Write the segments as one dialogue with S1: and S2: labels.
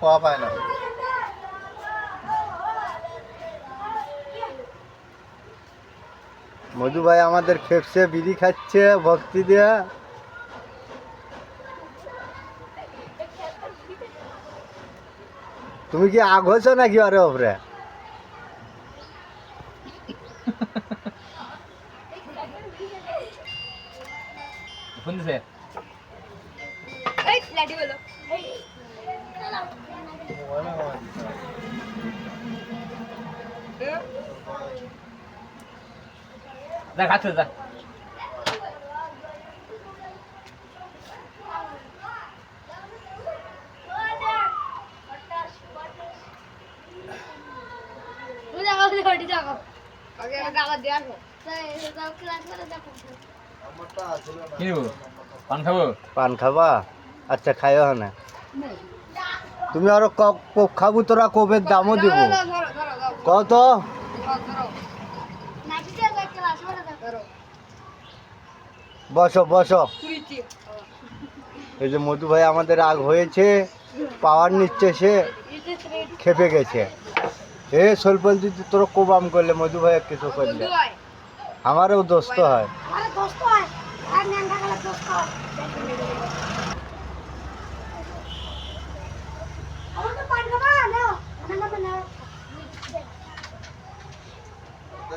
S1: কোয়া পায় না। মধু ভাই আমাদের খেপসে বিড়ি খাচ্ছে ভক্তি দিয়ে। তুমি কি আগ নাকি আরে ওপরে?
S2: এই বলো তুমি দেখো ওটি দেখো
S3: পান খাব?
S1: পান খাবা? আচ্ছা খাইও না তুমি আরও খাব তোরা কবের দামও দিব। কত? বসো বসো। এই যে মধু ভাই আমাদের আগ হয়েছে পাওয়ার নিচ্ছে সে খেপে গেছে। এ সলপল যদি তোর কোবাম করলে মধু ভাই কিছু করলে। আমারও দোস্ত হয়
S2: আরে দোস্ত হয় আর ন্যাংটা গেলে দোস্ত হয় আমার তো পান খাবা নাও আমার নাম নাও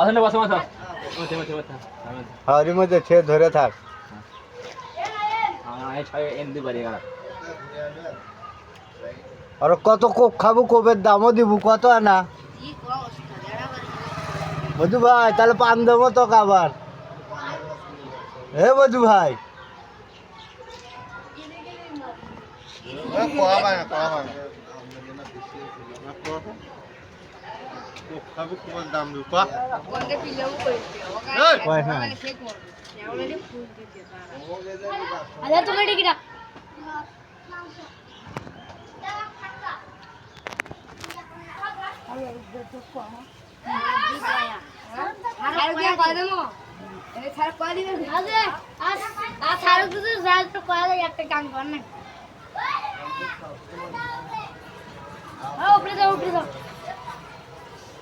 S3: আসলে বসো বসো বসে। বসে বসে
S1: হরি মধ্যে সে ধরে থাক।
S3: গেল
S1: আর কত কোপ খাব কোপের দামও দিব কত আনা? মধু ভাই তাহলে পান দেবো তো খাবার হে মধু ভাই। কয় হ্যাঁ
S2: দিয়ে কয় এই ছাড় কয় দিবে? আরে আর আর ছাড় কিছু ছাড় তো কয় দেয় একটা কাম কর না। উপরে যাও উপরে যাও।